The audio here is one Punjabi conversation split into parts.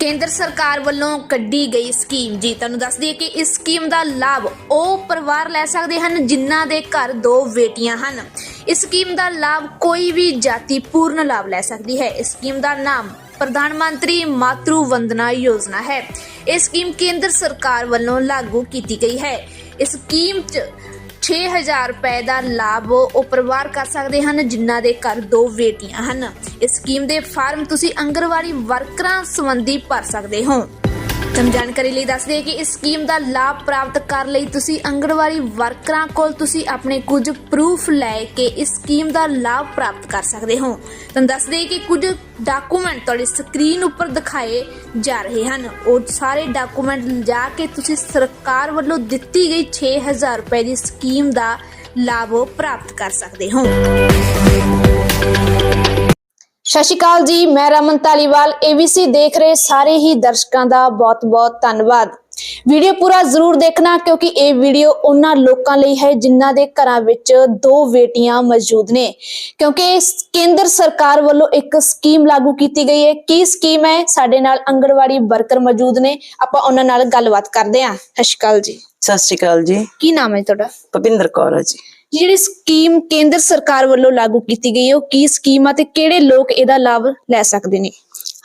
ਕੇਂਦਰ ਸਰਕਾਰ ਵੱਲੋਂ ਕੱਢੀ ਗਈ ਸਕੀਮ ਜੀ। ਤੁਹਾਨੂੰ ਦੱਸ ਦਈਏ ਕਿ ਇਸ ਸਕੀਮ ਦਾ ਲਾਭ ਉਹ ਪਰਿਵਾਰ ਲੈ ਸਕਦੇ ਹਨ ਜਿਨ੍ਹਾਂ ਦੇ ਘਰ ਦੋ ਬੇਟੀਆਂ ਹਨ। ਇਸ ਸਕੀਮ ਦਾ ਲਾਭ ਕੋਈ ਵੀ ਜਾਤੀ ਪੂਰਨ ਲਾਭ ਲੈ ਸਕਦੀ ਹੈ। ਇਸ ਸਕੀਮ ਦਾ ਨਾਮ ਪ੍ਰਧਾਨ ਮੰਤਰੀ ਮਾਤਰੂ ਵੰਦਨਾ ਯੋਜਨਾ ਹੈ। ਇਹ ਸਕੀਮ ਕੇਂਦਰ ਸਰਕਾਰ ਵੱਲੋਂ ਲਾਗੂ ਕੀਤੀ ਗਈ ਹੈ। ਇਸ ਸਕੀਮ 'ਚ 6000 ਰੁਪਏ ਦਾ ਲਾਭ ਉਹ ਪਰਿਵਾਰ ਕਰ ਸਕਦੇ ਹਨ, ਜਿਨ੍ਹਾਂ ਦੇ ਘਰ ਦੋ ਬੇਟੀਆਂ ਹਨ। ਇਸ ਸਕੀਮ ਦੇ ਫਾਰਮ ਤੁਸੀਂ ਅੰਗਨਵਾੜੀ ਵਰਕਰਾਂ ਸੰਬੰਧੀ ਭਰ ਸਕਦੇ ਹੋ। ਤੁਹਾਨੂੰ ਜਾਣਕਾਰੀ ਲਈ ਦੱਸ ਦਈਏ ਕਿ ਇਸ ਸਕੀਮ ਦਾ ਲਾਭ ਪ੍ਰਾਪਤ ਕਰਨ ਲਈ ਤੁਸੀਂ ਅੰਗਨਵਾੜੀ ਵਰਕਰਾਂ ਕੋਲ ਤੁਸੀਂ ਆਪਣੇ ਕੁਝ ਪ੍ਰੂਫ ਲੈ ਕੇ ਇਸ ਸਕੀਮ ਦਾ ਲਾਭ ਪ੍ਰਾਪਤ ਕਰ ਸਕਦੇ ਹੋ। ਤੁਹਾਨੂੰ ਦੱਸ ਦਈਏ ਕਿ ਕੁਝ ਡਾਕੂਮੈਂਟ ਤੁਹਾਡੀ ਸਕਰੀਨ ਉੱਪਰ ਦਿਖਾਏ ਜਾ ਰਹੇ ਹਨ। ਉਹ ਸਾਰੇ ਡਾਕੂਮੈਂਟ ਲਿਜਾ ਕੇ ਤੁਸੀਂ ਸਰਕਾਰ ਵੱਲੋਂ ਦਿੱਤੀ ਗਈ 6000 ਰੁਪਏ ਦੀ ਸਕੀਮ ਦਾ ਲਾਭ ਪ੍ਰਾਪਤ ਕਰ ਸਕਦੇ ਹੋ। ਸਤਿ ਸ਼੍ਰੀ ਅਕਾਲ ਜੀ ਮੈਂ ਰਮਨ ਧਾਲੀਵਾਲ ABC ਦੇਖ ਰਹੇ ਸਾਰੇ ਹੀ ਦਰਸ਼ਕਾਂ ਦਾ ਬਹੁਤ-ਬਹੁਤ ਧੰਨਵਾਦ। ਵੀਡੀਓ ਪੂਰਾ ਜ਼ਰੂਰ ਦੇਖਣਾ ਕਿਉਂਕਿ ਇਹ ਵੀਡੀਓ ਉਹਨਾਂ ਲੋਕਾਂ ਲਈ ਹੈ ਜਿਨ੍ਹਾਂ ਦੇ ਘਰਾਂ ਵਿੱਚ ਦੋ ਬੇਟੀਆਂ ਮੌਜੂਦ ਨੇ। ਕਿਉਂਕਿ ਕੇਂਦਰ ਸਰਕਾਰ ਵੱਲੋਂ ਇੱਕ ਸਕੀਮ ਲਾਗੂ ਕੀਤੀ ਗਈ ਹੈ। ਕੀ ਸਕੀਮ ਹੈ? ਸਾਡੇ ਨਾਲ ਅੰਗਨਵਾੜੀ ਵਰਕਰ ਮੌਜੂਦ ਨੇ। ਆਪਾਂ ਉਹਨਾਂ ਨਾਲ ਗੱਲਬਾਤ ਕਰਦੇ ਹਾਂ। ਸਤਿ ਸ਼੍ਰੀ ਅਕਾਲ ਜੀ। ਸਤਿ ਸ਼੍ਰੀ ਅਕਾਲ ਜੀ। ਕੀ ਨਾਮ ਹੈ ਤੁਹਾਡਾ? ਭਪਿੰਦਰ ਕੌਰ ਜੀ। ਜਿਹੜੀ ਸਕੀਮ ਕੇਂਦਰ ਸਰਕਾਰ ਵੱਲੋਂ ਲਾਗੂ ਕੀਤੀ ਗਈ ਹੈ, ਉਹ ਕੀ ਸਕੀਮ ਆ ਤੇ ਕਿਹੜੇ ਲੋਕ ਇਹਦਾ ਲਾਭ ਲੈ ਸਕਦੇ ਨੇ?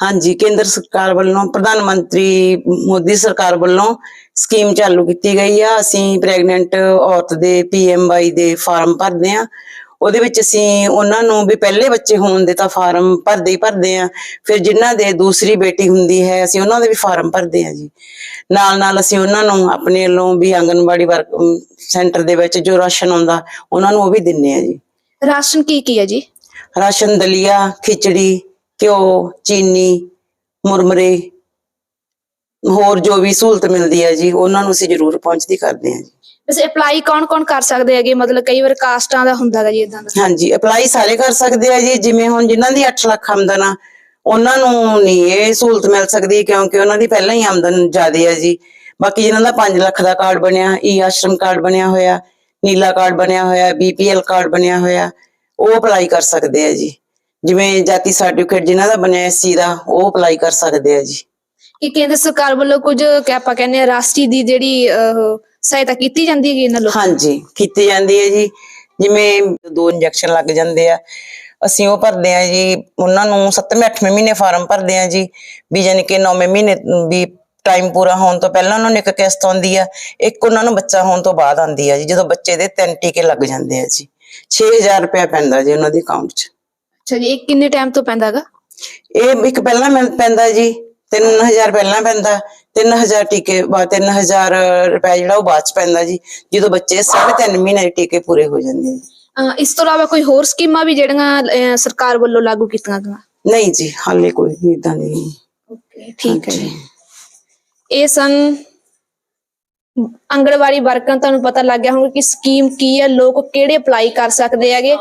ਹਾਂਜੀ, ਕੇਂਦਰ ਸਰਕਾਰ ਵੱਲੋਂ, ਪ੍ਰਧਾਨ ਮੰਤਰੀ ਮੋਦੀ ਸਰਕਾਰ ਵੱਲੋਂ ਸਕੀਮ ਚਾਲੂ ਕੀਤੀ ਗਈ ਆ। ਅਸੀਂ ਪ੍ਰੈਗਨੈਂਟ ਔਰਤ ਦੇ ਪੀਐਮਵਾਈ ਦੇ ਫਾਰਮ ਭਰਦੇ ਆ। ਉਹਦੇ ਵਿੱਚ ਅਸੀਂ ਉਹਨਾਂ ਨੂੰ ਵੀ ਪਹਿਲੇ ਬੱਚੇ ਹੋਣ ਦੇ ਤਾਂ ਫਾਰਮ ਭਰਦੇ ਹੀ ਭਰਦੇ ਆ ਫਿਰ ਜਿਨ੍ਹਾਂ ਦੇ ਦੂਸਰੀ ਬੇਟੀ ਹੁੰਦੀ ਹੈ ਅਸੀਂ ਉਹਨਾਂ ਦੇ ਵੀ ਫਾਰਮ ਭਰਦੇ ਆ ਜੀ। ਨਾਲ ਨਾਲ ਅਸੀਂ ਉਹਨਾਂ ਨੂੰ ਆਪਣੇ ਵੱਲੋਂ ਵੀ ਆਂਗਨਵਾੜੀ ਵਰਕ ਸੈਂਟਰ ਦੇ ਵਿੱਚ ਜੋ ਰਾਸ਼ਨ ਆਉਂਦਾ ਉਹਨਾਂ ਨੂੰ ਉਹ ਵੀ ਦਿੰਨੇ ਆ ਜੀ। ਰਾਸ਼ਨ ਕੀ ਕੀ ਹੈ ਜੀ? ਰਾਸ਼ਨ ਦਲੀਆ ਖਿਚੜੀ ਘਿਓ ਚੀਨੀ ਮੁਰਮਰੇ ਹੋਰ ਜੋ ਵੀ ਸਹੂਲਤ ਮਿਲਦੀ ਹੈ ਜੀ ਉਹਨਾਂ ਨੂੰ ਅਸੀਂ ਜ਼ਰੂਰ ਪਹੁੰਚਦੀ ਕਰਦੇ ਹਾਂ ਜੀ। ਵੈਸੇ ਅਪਲਾਈ ਕੌਣ-ਕੌਣ ਕਰ ਸਕਦੇ ਹੈਗੇ? ਮਤਲਬ ਕਈ ਵਾਰ ਕਾਸਟਾਂ ਦਾ ਹੁੰਦਾ ਹੈਗਾ ਜੀ ਇਦਾਂ ਦਾ। ਹਾਂਜੀ ਅਪਲਾਈ ਸਾਰੇ ਕਰ ਸਕਦੇ ਆ ਜੀ ਜਿਵੇਂ ਹੁਣ ਜਿਨ੍ਹਾਂ ਦੀ 8 ਲੱਖ ਆਮਦਨ ਆ ਉਹਨਾਂ ਨੂੰ ਨਹੀਂ ਇਹ ਸਹੂਲਤ ਮਿਲ ਸਕਦੀ ਕਿਉਂਕਿ ਉਹਨਾਂ ਦੀ ਪਹਿਲਾਂ ਹੀ ਆਮਦਨ ਜ਼ਿਆਦਾ ਹੈ ਜੀ। ਬਾਕੀ ਜਿਨ੍ਹਾਂ ਦਾ 5 ਲੱਖ ਦਾ ਕਾਰਡ ਬਣਿਆ ਈ ਆਸ਼ਰਮ ਕਾਰਡ ਬਣਿਆ ਹੋਇਆ ਨੀਲਾ ਕਾਰਡ ਬਣਿਆ ਹੋਇਆ ਬੀਪੀਐਲ ਕਾਰਡ ਬਣਿਆ ਹੋਇਆ ਉਹ ਅਪਲਾਈ ਕਰ ਸਕਦੇ ਆ ਜੀ। ਜਿਵੇਂ ਜਾਤੀ ਸਰਟੀਫਿਕੇਟ ਜਿਨ੍ਹਾਂ ਦਾ ਬਣਿਆ ਐਸਸੀ ਦਾ ਉਹ ਅਪਲਾਈ ਕਰ ਸਕਦੇ ਆ ਜੀ। ਕਿ ਕੇਂਦਰ ਸਰਕਾਰ ਵੱਲੋਂ ਕੁਝ ਆਪਾਂ ਕਹਿੰਦੇ ਆ ਰਾਸ਼ਟਰੀ ਦੀ ਜਿਹੜੀ ਸਹਾਇਤਾ ਕੀਤੀ ਜਾਂਦੀ ਹੈਗੀ ਇਹਨਾਂ ਲੋਕਾਂ ਹਾਂਜੀ ਕੀਤੀ ਜਾਂਦੀ ਹੈ ਜੀ। ਜਿਵੇਂ ਦੋ ਇੰਜੈਕਸ਼ਨ ਲੱਗ ਜਾਂਦੇ ਆ ਅਸੀਂ ਉਹ ਭਰਦੇ ਆ ਜੀ ਉਹਨਾਂ ਨੂੰ 7ਵੇਂ 8ਵੇਂ ਮਹੀਨੇ ਫਾਰਮ ਭਰਦੇ ਆ ਜੀ ਵੀ ਜਾਣੀ ਕਿ 9ਵੇਂ ਮਹੀਨੇ ਵੀ ਟਾਈਮ ਪੂਰਾ ਹੋਣ ਤੋਂ ਪਹਿਲਾਂ ਉਹਨਾਂ ਨੂੰ ਇੱਕ ਕਿਸ਼ਤ ਆਉਂਦੀ ਆ ਇੱਕ ਉਹਨਾਂ ਨੂੰ ਬੱਚਾ ਹੋਣ ਤੋਂ ਬਾਅਦ ਆਉਂਦੀ ਆ ਜੀ ਜਦੋਂ ਬੱਚੇ ਦੇ ਤਿੰਨ ਟੀਕੇ ਲੱਗ ਜਾਂਦੇ ਆ ਜੀ। 6000 ਰੁਪਏ ਪੈਂਦਾ ਜੀ ਉਹਨਾਂ ਦੀ ਅਕਾਊਂਟ 'ਚ। ਅੱਛਾ ਜੀ ਇਹ ਕਿੰਨੇ ਟਾਈਮ ਤੋਂ ਪੈਂਦਾ ਹੈਗਾ? ਇਹ ਇੱਕ ਪਹਿਲਾਂ ਮਿਲ ਪੈਂਦਾ ਜੀ 3000 ਪਹਿਲਾਂ ਪੈਂਦਾ 3000 ਟੀਕੇ ਬਾਅਦ 3000 ਰੁਪਏ ਜਿਹੜਾ ਉਹ ਬਾਅਦ ਚ ਪੈਂਦਾ ਜੀ ਜਦੋਂ ਬੱਚੇ 3.5 ਮਹੀਨੇ ਦੇ ਟੀਕੇ ਪੂਰੇ ਹੋ ਜਾਂਦੇ ਆ ਜੀ। ਅਹ, ਇਸ ਤੋਂ ਇਲਾਵਾ ਕੋਈ ਹੋਰ ਸਕੀਮਾਂ ਵੀ ਜਿਹੜੀਆਂ ਅਹ, ਸਰਕਾਰ ਵੱਲੋਂ ਲਾਗੂ ਕੀਤੀਆਂ ਗਈਆਂ? ਨਹੀਂ ਜੀ ਹਾਲੇ ਕੋਈ ਨਹੀਂ ਇਦਾਂ ਦੀ ਓਕੇ ਠੀਕ ਹੈ ਜੀ। ਇਹ ਸਨ ਅੰਗਣਵਾੜੀ ਵਰਕਰਾਂ ਤੁਹਾਨੂੰ ਪਤਾ ਲੱਗ ਗਿਆ ਹੋਊਗਾ ਕਿ ਸਕੀਮ ਕੀ ਹੈ ਲੋਕ ਕਿਹੜੇ ਅਪਲਾਈ ਕਰ ਸਕਦੇ ਹੈਗੇ?